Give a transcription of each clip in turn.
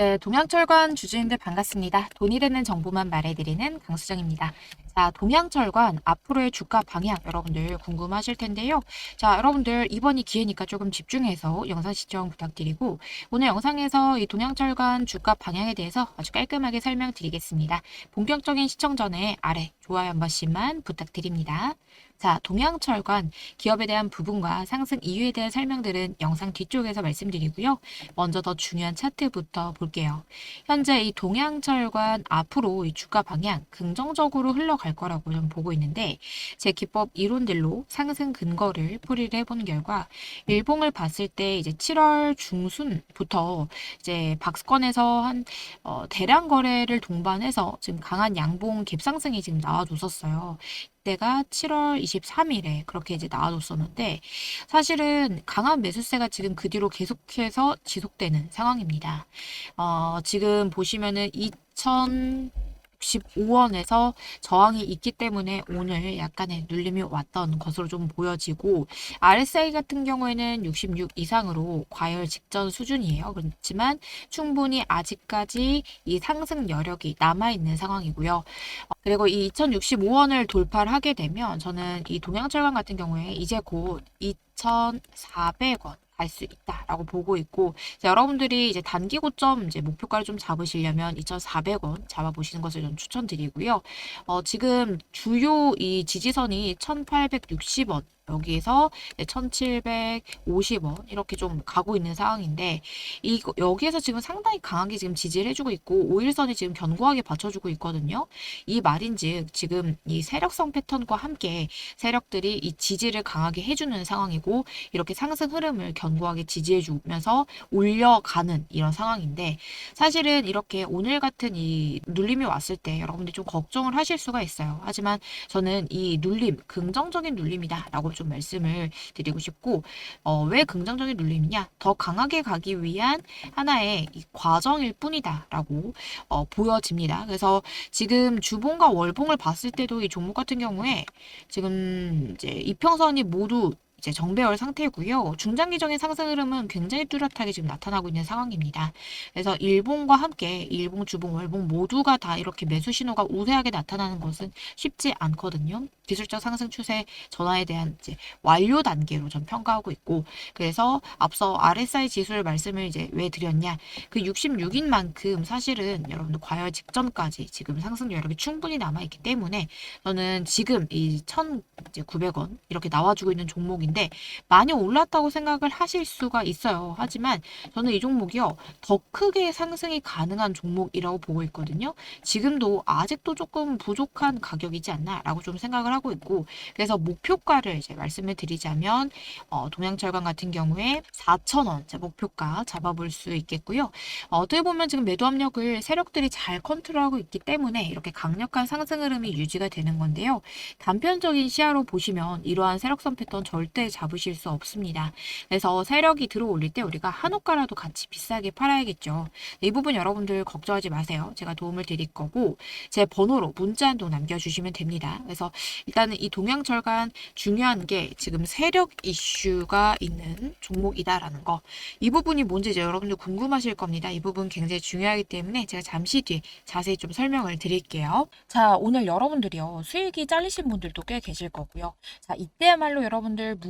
네, 동양철관 주주님들 반갑습니다. 돈이 되는 정보만 말해드리는 강수정입니다. 자, 동양철관 앞으로의 주가 방향 여러분들 궁금하실 텐데요. 자, 여러분들 이번이 기회니까 조금 집중해서 영상 시청 부탁드리고 오늘 영상에서 이 동양철관 주가 방향에 대해서 아주 깔끔하게 설명드리겠습니다. 본격적인 시청 전에 아래 좋아요 한 번씩만 부탁드립니다. 자, 동양철관 기업에 대한 부분과 상승 이유에 대한 설명들은 영상 뒤쪽에서 말씀드리고요. 먼저 더 중요한 차트부터 볼게요. 현재 이 동양철관 앞으로 이 주가 방향 긍정적으로 흘러갈 거라고 좀 보고 있는데 제 기법 이론들로 상승 근거를 풀이를 해본 결과 일봉을 봤을 때 이제 7월 중순부터 이제 박스권에서 한 어, 대량 거래를 동반해서 지금 강한 양봉 갭상승이 지금 나와줬었어요. 때가 7월 23일에 그렇게 이제 나와줬었는데 사실은 강한 매수세가 지금 그 뒤로 계속해서 지속되는 상황입니다. 어, 지금 보시면은 2000 65원에서 저항이 있기 때문에 오늘 약간의 눌림이 왔던 것으로 좀 보여지고 RSI 같은 경우에는 66 이상으로 과열 직전 수준이에요. 그렇지만 충분히 아직까지 이 상승 여력이 남아있는 상황이고요. 어, 그리고 이 2065원을 돌파를 하게 되면 저는 이 동양철강 같은 경우에 이제 곧 2,400원 갈수 있다라고 보고 있고 자, 여러분들이 이제 단기 고점 이제 목표가를 좀 잡으시려면 2,400원 잡아보시는 것을 좀 추천드리고요. 어, 지금 주요 이 지지선이 1,860원 여기에서 1,750원 이렇게 좀 가고 있는 상황인데 이 여기에서 지금 상당히 강하게 지금 지지를 해주고 있고 5일선이 지금 견고하게 받쳐주고 있거든요. 이 말인즉 지금 이 세력성 패턴과 함께 세력들이 이 지지를 강하게 해주는 상황이고 이렇게 상승 흐름을 견고하게 지지해주면서 올려가는 이런 상황인데 사실은 이렇게 오늘 같은 이 눌림이 왔을 때 여러분들이 좀 걱정을 하실 수가 있어요. 하지만 저는 이 눌림 긍정적인 눌림이다라고 좀 말씀을 드리고 싶고 어, 왜 긍정적인 눌림이냐 더 강하게 가기 위한 하나의 과정일 뿐이다라고 어, 보여집니다. 그래서 지금 주봉과 월봉을 봤을 때도 이 종목 같은 경우에 지금 이제 이평선이 모두 이제 정배열 상태고요. 중장기적인 상승 흐름은 굉장히 뚜렷하게 지금 나타나고 있는 상황입니다. 그래서 일봉과 함께 일봉, 주봉, 월봉 모두가 다 이렇게 매수 신호가 우세하게 나타나는 것은 쉽지 않거든요. 기술적 상승 추세 전환에 대한 이제 완료 단계로 전 평가하고 있고 그래서 앞서 RSI 지수를 말씀을 이제 왜 드렸냐 그 66인 만큼 사실은 여러분들 과열 직전까지 지금 상승 여력이 충분히 남아 있기 때문에 저는 지금 이 1,900원 이렇게 나와주고 있는 종목이 종목인데 많이 올랐다고 생각을 하실 수가 있어요. 하지만 저는 이 종목이요. 더 크게 상승이 가능한 종목이라고 보고 있거든요. 지금도 아직도 조금 부족한 가격이지 않나라고 좀 생각을 하고 있고 그래서 목표가를 이제 말씀을 드리자면 어, 동양철강 같은 경우에 4,000원 제 목표가 잡아볼 수 있겠고요. 어, 어떻게 보면 지금 매도 압력을 세력들이 잘 컨트롤하고 있기 때문에 이렇게 강력한 상승 흐름이 유지가 되는 건데요. 단편적인 시야로 보시면 이러한 세력선 패턴 절대 절대 잡으실 수 없습니다. 그래서 세력이 들어올릴 때 우리가 한옥가라도 같이 비싸게 팔아야겠죠. 이 부분 여러분들 걱정하지 마세요. 제가 도움을 드릴 거고 제 번호로 문자 한 통 남겨주시면 됩니다. 그래서 일단은 이 동양철간 중요한 게 지금 세력 이슈가 있는 종목이다라는 거. 이 부분이 뭔지 여러분들 궁금하실 겁니다. 이 부분 굉장히 중요하기 때문에 제가 잠시 뒤에 자세히 좀 설명을 드릴게요. 자, 오늘 여러분들이요. 수익이 잘리신 분들도 꽤 계실 거고요. 자, 이때야말로 여러분들 무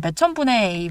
몇천 분의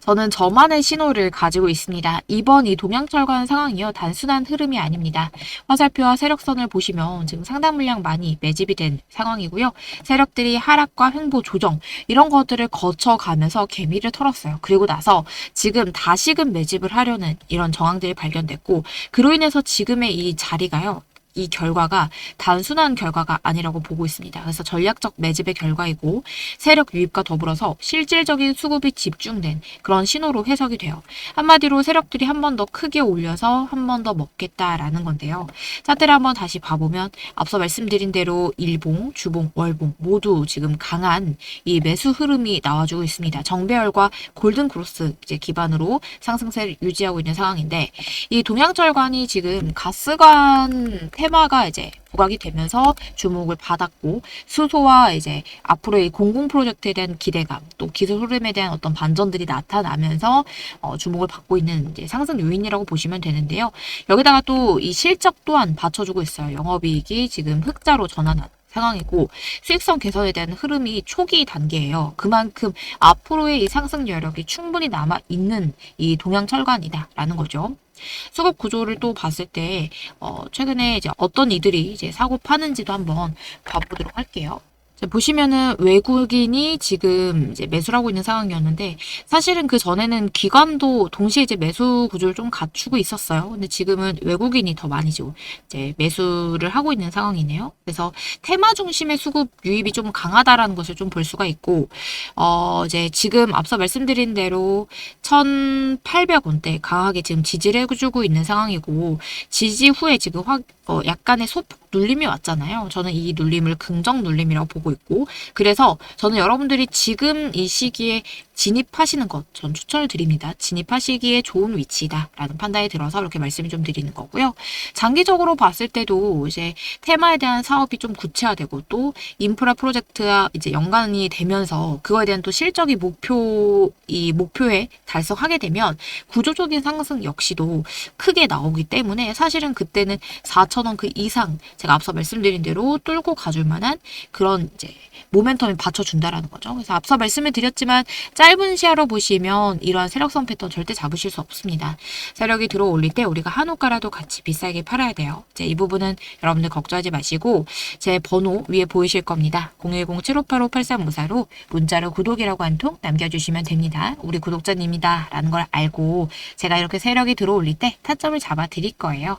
저는 저만의 신호를 가지고 있습니다. 이번 이 동양철관 상황이요. 단순한 흐름이 아닙니다. 화살표와 세력선을 보시면 지금 상당 물량 많이 매집이 된 상황이고요. 세력들이 하락과 횡보 조정 이런 것들을 거쳐가면서 개미를 털었어요. 그리고 나서 지금 다시금 매집을 하려는 이런 정황들이 발견됐고 그로 인해서 지금의 이 자리가요. 이 결과가 단순한 결과가 아니라고 보고 있습니다. 그래서 전략적 매집의 결과이고 세력 유입과 더불어서 실질적인 수급이 집중된 그런 신호로 해석이 돼요. 한마디로 세력들이 한 번 더 크게 올려서 한 번 더 먹겠다라는 건데요. 차트를 한번 다시 봐보면 앞서 말씀드린 대로 일봉, 주봉, 월봉 모두 지금 강한 이 매수 흐름이 나와주고 있습니다. 정배열과 골든 크로스 이제 기반으로 상승세를 유지하고 있는 상황인데 이 동양철관이 지금 가스관 테마가 이제 부각이 되면서 주목을 받았고 수소와 이제 앞으로의 공공 프로젝트에 대한 기대감 또 기술 흐름에 대한 어떤 반전들이 나타나면서 어, 주목을 받고 있는 이제 상승 요인이라고 보시면 되는데요. 여기다가 또 이 실적 또한 받쳐주고 있어요. 영업이익이 지금 흑자로 전환한 상황이고 수익성 개선에 대한 흐름이 초기 단계예요. 그만큼 앞으로의 이 상승 여력이 충분히 남아 있는 이 동양 철관이다라는 거죠. 수급 구조를 또 봤을 때, 어, 최근에 이제 어떤 이들이 이제 사고 파는지도 한번 봐보도록 할게요. 자, 보시면은 외국인이 지금 이제 매수를 하고 있는 상황이었는데 사실은 그 전에는 기관도 동시에 이제 매수 구조를 좀 갖추고 있었어요. 근데 지금은 외국인이 더 많이 좀 이제 매수를 하고 있는 상황이네요. 그래서 테마 중심의 수급 유입이 좀 강하다라는 것을 좀 볼 수가 있고 어 이제 지금 앞서 말씀드린 대로 1,800원대 강하게 지금 지지를 해주고 있는 상황이고 지지 후에 지금 확 어, 약간의 소폭 눌림이 왔잖아요. 저는 이 눌림을 긍정 눌림이라고 보고 있고 그래서 저는 여러분들이 지금 이 시기에 진입하시는 것 전 추천을 드립니다. 진입하시기에 좋은 위치다라는 판단이 들어서 이렇게 말씀을 좀 드리는 거고요. 장기적으로 봤을 때도 이제 테마에 대한 사업이 좀 구체화되고 또 인프라 프로젝트와 이제 연관이 되면서 그거에 대한 또 실적이 목표 이 목표에 달성하게 되면 구조적인 상승 역시도 크게 나오기 때문에 사실은 그때는 4,000원 그 이상 제가 앞서 말씀드린 대로 뚫고 가줄 만한 그런 이제 모멘텀이 받쳐준다라는 거죠. 그래서 앞서 말씀을 드렸지만 짧은 시야로 보시면 이러한 세력성 패턴 절대 잡으실 수 없습니다. 세력이 들어 올릴 때 우리가 한우가라도 같이 비싸게 팔아야 돼요. 이제 이 부분은 여러분들 걱정하지 마시고 제 번호 위에 보이실 겁니다. 010-7585-8354로 문자로 구독이라고 한 통 남겨주시면 됩니다. 우리 구독자님이다 라는 걸 알고 제가 이렇게 세력이 들어 올릴 때 타점을 잡아 드릴 거예요.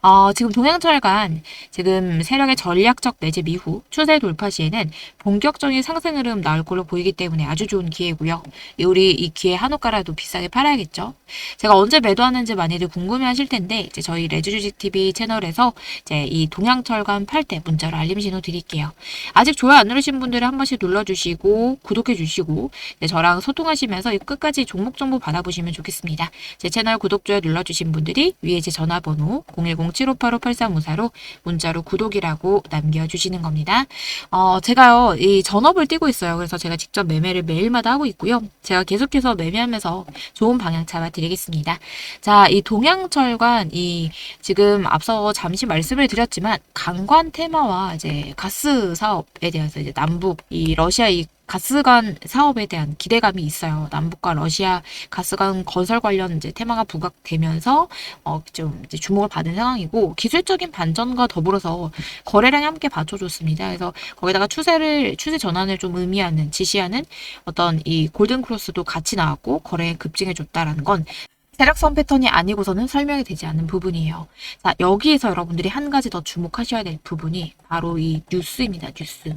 어, 지금 동양철간 지금 세력의 전략적 매집 이후 추세 돌파 시에 는 본격적인 상승 흐름 나올 걸로 보이기 때문에 아주 좋은 기회고요. 우리 이 기회 한우가라도 비싸게 팔아야겠죠. 제가 언제 매도하는지 많이들 궁금해하실 텐데 이제 저희 레주주식 TV 채널에서 이제 이 동양철간 팔때 문자로 알림 신호 드릴게요. 아직 좋아요 안 누르신 분들은 한 번씩 눌러주시고 구독해 주시고 네, 저랑 소통하시면서 이 끝까지 종목 정보 받아보시면 좋겠습니다. 제 채널 구독 좋아요 눌러주신 분들이 위에 제 전화번호 010-7585-8354로 문자로 구독이라고 남겨주시는 겁니다. 어, 제가요, 이 전업을 뛰고 있어요. 그래서 제가 직접 매매를 매일마다 하고 있고요. 제가 계속해서 매매하면서 좋은 방향 잡아드리겠습니다. 자, 이 동양철관, 이, 지금 앞서 잠시 말씀을 드렸지만, 강관 테마와 이제 가스 사업에 대해서 이제 남북, 이 러시아 이 가스관 사업에 대한 기대감이 있어요. 남북과 러시아 가스관 건설 관련 이제 테마가 부각되면서 어, 좀 이제 주목을 받은 상황이고 기술적인 반전과 더불어서 거래량이 함께 받쳐줬습니다. 그래서 거기다가 추세를 추세 전환을 좀 의미하는 지시하는 어떤 이 골든 크로스도 같이 나왔고 거래에 급증해줬다라는 건 세력선 패턴이 아니고서는 설명이 되지 않는 부분이에요. 자, 여기에서 여러분들이 한 가지 더 주목하셔야 될 부분이 바로 이 뉴스입니다. 뉴스.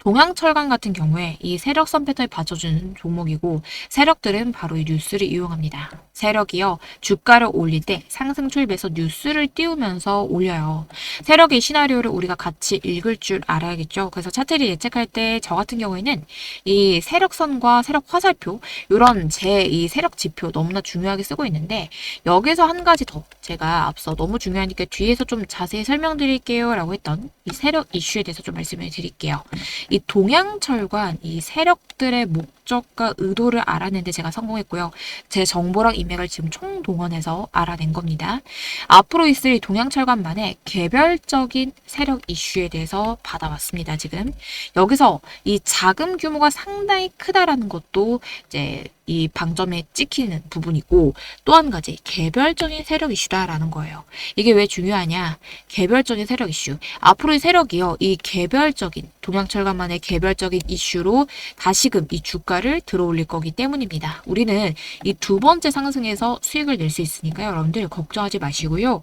동양철강 같은 경우에 이 세력선 패턴이 받쳐주는 종목이고 세력들은 바로 이 뉴스를 이용합니다. 세력이요 주가를 올릴 때 상승 출입에서 뉴스를 띄우면서 올려요. 세력의 시나리오를 우리가 같이 읽을 줄 알아야겠죠. 그래서 차트를 예측할 때 저 같은 경우에는 이 세력선과 세력 화살표 이런 제 이 세력 지표 너무나 중요하게 쓰고 있는 데 여기서 한 가지 더 제가 앞서 너무 중요하니까 뒤에서 좀 자세히 설명드릴게요 라고 했던 이 세력 이슈에 대해서 좀 말씀을 드릴게요. 이 동양철관 이 세력들의 목 적과 의도를 알아내는데 제가 성공했고요. 제 정보랑 인맥을 지금 총동원해서 알아낸 겁니다. 앞으로 있을 이 동양철관만의 개별적인 세력 이슈에 대해서 받아왔습니다. 지금 여기서 이 자금 규모가 상당히 크다라는 것도 이제 이 방점에 찍히는 부분이고 또 한 가지 개별적인 세력 이슈다라는 거예요. 이게 왜 중요하냐? 개별적인 세력 이슈. 앞으로의 세력이요. 이 개별적인 동양철관만의 개별적인 이슈로 다시금 이 주가 를 들어올릴 거기 때문입니다. 우리는 이 두 번째 상승에서 수익을 낼 수 있으니까 여러분들 걱정하지 마시고요.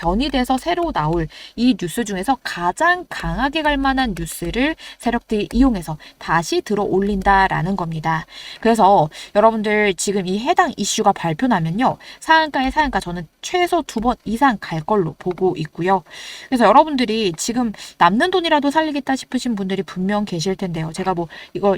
변이 돼서 새로 나올 이 뉴스 중에서 가장 강하게 갈 만한 뉴스를 세력들이 이용해서 다시 들어 올린다라는 겁니다. 그래서 여러분들 지금 이 해당 이슈가 발표나면요. 상한가에 상한가 저는 최소 두 번 이상 갈 걸로 보고 있고요. 그래서 여러분들이 지금 남는 돈이라도 살리겠다 싶으신 분들이 분명 계실 텐데요. 제가 뭐 이거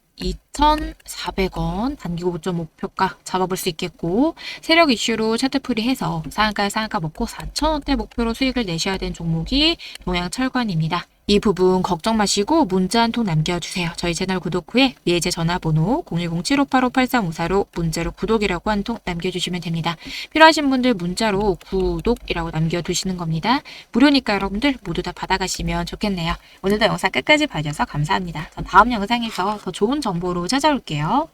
2,400원 단기 고점 목표가 잡아볼 수 있겠고 세력 이슈로 차트풀이 해서 상한가에 상한가 먹고 4,000원대 목표로 수익을 내셔야 되는 종목이 동양철관입니다. 이 부분 걱정 마시고 문자 한 통 남겨주세요. 저희 채널 구독 후에 예제 전화번호 010-7585-8354로 문자로 구독이라고 한 통 남겨주시면 됩니다. 필요하신 분들 문자로 구독이라고 남겨두시는 겁니다. 무료니까 여러분들 모두 다 받아가시면 좋겠네요. 오늘도 영상 끝까지 봐주셔서 감사합니다. 전 다음 영상에서 더 좋은 정보로 찾아올게요.